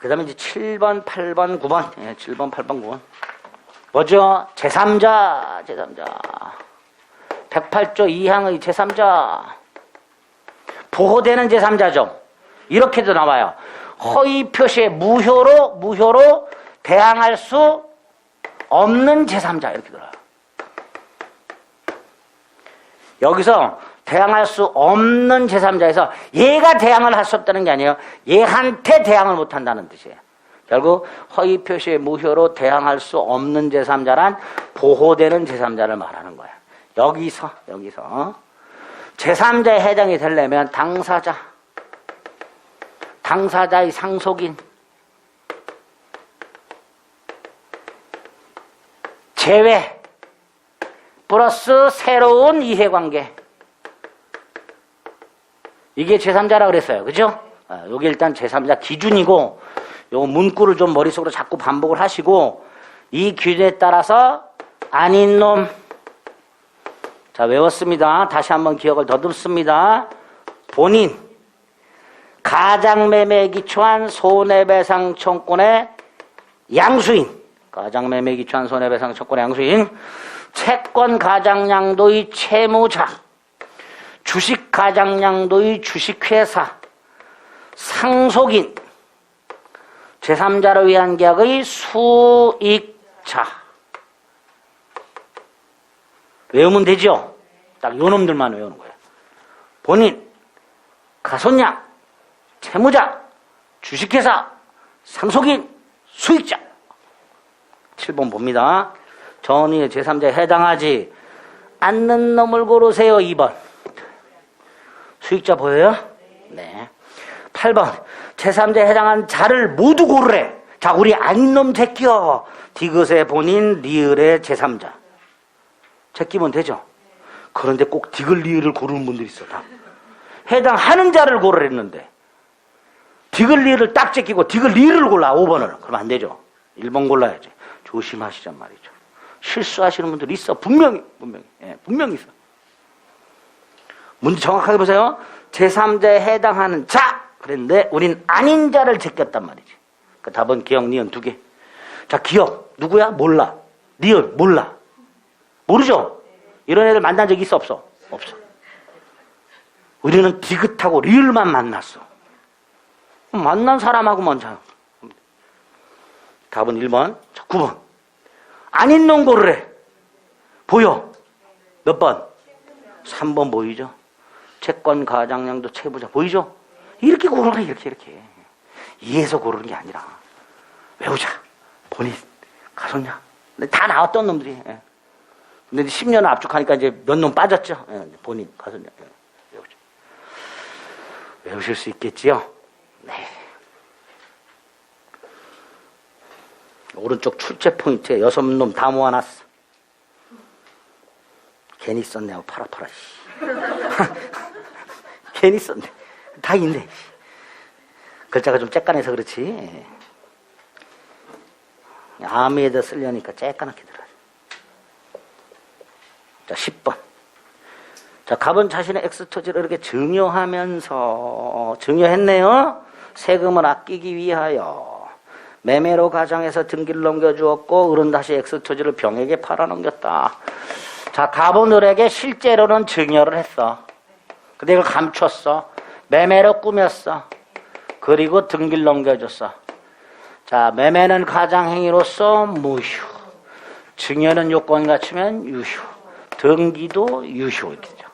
그 다음에 이제 7번, 8번, 9번. 예, 7번, 8번, 9번. 뭐죠? 제3자, 제3자. 108조 2항의 제3자. 보호되는 제3자죠. 이렇게도 나와요. 허위 표시에 무효로, 무효로 대항할 수 없는 제3자. 이렇게 들어요. 여기서 대항할 수 없는 제3자에서 얘가 대항을 할 수 없다는 게 아니에요. 얘한테 대항을 못 한다는 뜻이에요. 결국 허위 표시의 무효로 대항할 수 없는 제3자란 보호되는 제3자를 말하는 거야. 여기서 여기서 제3자에 해당이 되려면 당사자 당사자의 상속인 제외 플러스 새로운 이해관계 이게 제3자라 그랬어요. 그죠? 아, 여기 일단 제3자 기준이고 요 문구를 좀 머릿속으로 자꾸 반복을 하시고 이 기준에 따라서 아닌 놈. 자, 외웠습니다. 다시 한번 기억을 더듬습니다. 본인 가장매매에 기초한 손해배상 청권의 양수인 가장매매에 기초한 손해배상 청권의 양수인 채권 가장양도의 채무자 주식 가장양도의 주식회사 상속인 제3자를 위한 계약의 수익자 외우면 되죠? 딱 요놈들만 외우는 거예요. 본인, 가손양, 채무자, 주식회사, 상속인, 수익자 7번 봅니다. 전의의 제3자에 해당하지 않는 놈을 고르세요. 2번 수익자 보여요? 네. 8번. 제3자에 해당한 자를 모두 고르래. 자, 우리 아닌 놈 제끼요. 디귿의 본인, 리을의 제3자. 제끼면 되죠? 그런데 꼭 디귿, 리을을 고르는 분들이 있어, 다. 해당하는 자를 고르랬는데. 디귿, 리을을 딱 제끼고 디귿, 리을을 골라, 5번을. 그러면 안 되죠. 1번 골라야지. 조심하시란 말이죠. 실수하시는 분들 있어. 분명히, 분명히. 예, 분명히 있어. 문제 정확하게 보세요. 제3자에 해당하는 자! 그랬는데 우린 아닌 자를 제꼈단 말이지. 그 답은 기억, 니은 두 개. 자, 기억. 누구야? 몰라. 니은 몰라. 모르죠? 이런 애들 만난 적 있어? 없어? 없어. 우리는 디귿하고 리을만 만났어. 만난 사람하고만 자. 답은 1번. 자, 9번. 아닌 놈 고르래. 보여. 몇 번? 3번 보이죠? 채권 가장량도 채부자. 보이죠? 이렇게 고르래 이렇게 이렇게. 이해해서 고르는 게 아니라. 외우자. 본인 가졌냐? 다 나왔던 놈들이 예. 근데 이제 10년 압축하니까 이제 몇 놈 빠졌죠? 예, 본인 가졌냐. 예. 외우자. 외우실 수 있겠지요? 네. 오른쪽 출제 포인트에 여섯 놈 다 모아놨어. 괜히 썼네 팔아 팔아 씨. 괜히 썼네. 다 있네. 글자가 좀 쬐깐해서 그렇지. 아미에다 쓰려니까 쬐깐하게 들어요. 자, 10번. 자, 갑은 자신의 엑스토지를 이렇게 증여하면서, 증여했네요. 세금을 아끼기 위하여. 매매로 가정해서 등기를 넘겨주었고, 을은 다시 엑스토지를 병에게 팔아넘겼다. 자, 갑은 을에게 실제로는 증여를 했어. 근데 이걸 감췄어. 매매로 꾸몄어. 그리고 등기를 넘겨줬어. 자, 매매는 가장 행위로서 무효. 증여는 요건 갖추면 유효. 등기도 유효. 이죠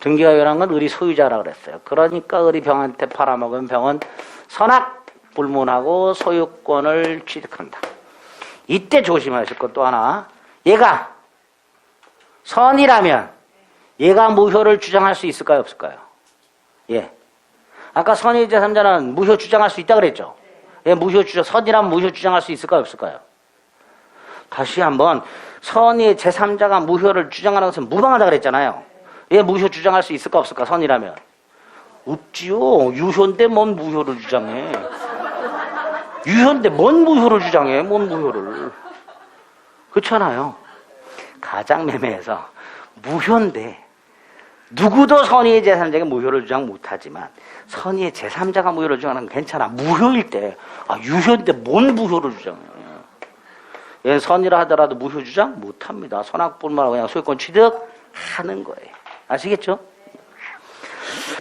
등기가 유효한 건 을이 소유자라 그랬어요. 그러니까 을이 병한테 팔아먹은 병은 선악 불문하고 소유권을 취득한다. 이때 조심하실 것 또 하나. 얘가 선이라면 얘가 무효를 주장할 수 있을까요? 없을까요? 예. 아까 선의 제3자는 무효 주장할 수 있다 그랬죠? 예, 무효 주장, 선이라면 무효 주장할 수 있을까요? 없을까요? 다시 한번 선의 제3자가 무효를 주장하는 것은 무방하다 그랬잖아요. 예, 무효 주장할 수 있을까 없을까? 선이라면. 없지요. 유효인데 뭔 무효를 주장해. 유효인데 뭔 무효를 주장해. 뭔 무효를. 그렇잖아요. 가장 매매에서 무효인데 누구도 선의의 제3자에게 무효를 주장 못하지만 선의의 제3자가 무효를 주장하는 건 괜찮아. 무효일 때. 아, 유효인데 뭔 무효를 주장해요. 얘 선의라 하더라도 무효 주장 못합니다. 선악불만 그냥 소유권 취득하는 거예요. 아시겠죠?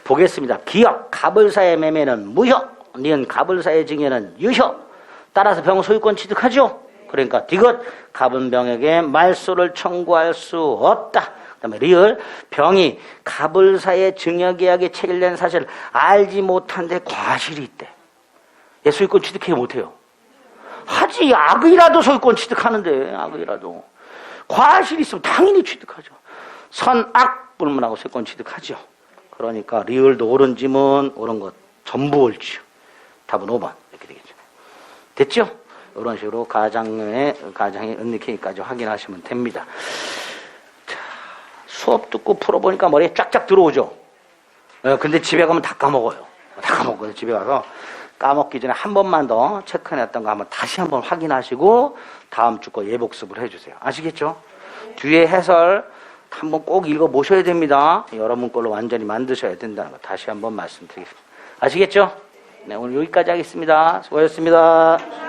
보겠습니다. 기업, 갑을사의 매매는 무효, 니은 갑을사의 증여는 유효. 따라서 병 소유권 취득하죠? 그러니까 디귿, 갑은 병에게 말소를 청구할 수 없다. 그 다음에 리을, 병이 갑을사의 증여계약에 체결된 사실을 알지 못한데 과실이 있대. 얘 소유권 취득해 못해요. 하지, 악의라도 소유권 취득하는데, 악의라도. 과실이 있으면 당연히 취득하죠. 선악 불문하고 소유권 취득하죠. 그러니까 리을도 옳은 지문 옳은 것 전부 옳죠. 답은 5번 이렇게 되겠죠. 됐죠? 이런 식으로 가장의 가장의 은닉회의까지 확인하시면 됩니다. 자, 수업 듣고 풀어보니까 머리에 쫙쫙 들어오죠. 어, 근데 집에 가면 다 까먹어요. 다 까먹거든요. 집에 가서 까먹기 전에 한 번만 더 체크해놨던 거 한번 다시 한번 확인하시고 다음 주 거 예복습을 해주세요. 아시겠죠? 뒤에 해설 한번 꼭 읽어 보셔야 됩니다. 여러분 걸로 완전히 만드셔야 된다는 거 다시 한번 말씀드리겠습니다. 아시겠죠? 네, 오늘 여기까지 하겠습니다. 수고하셨습니다.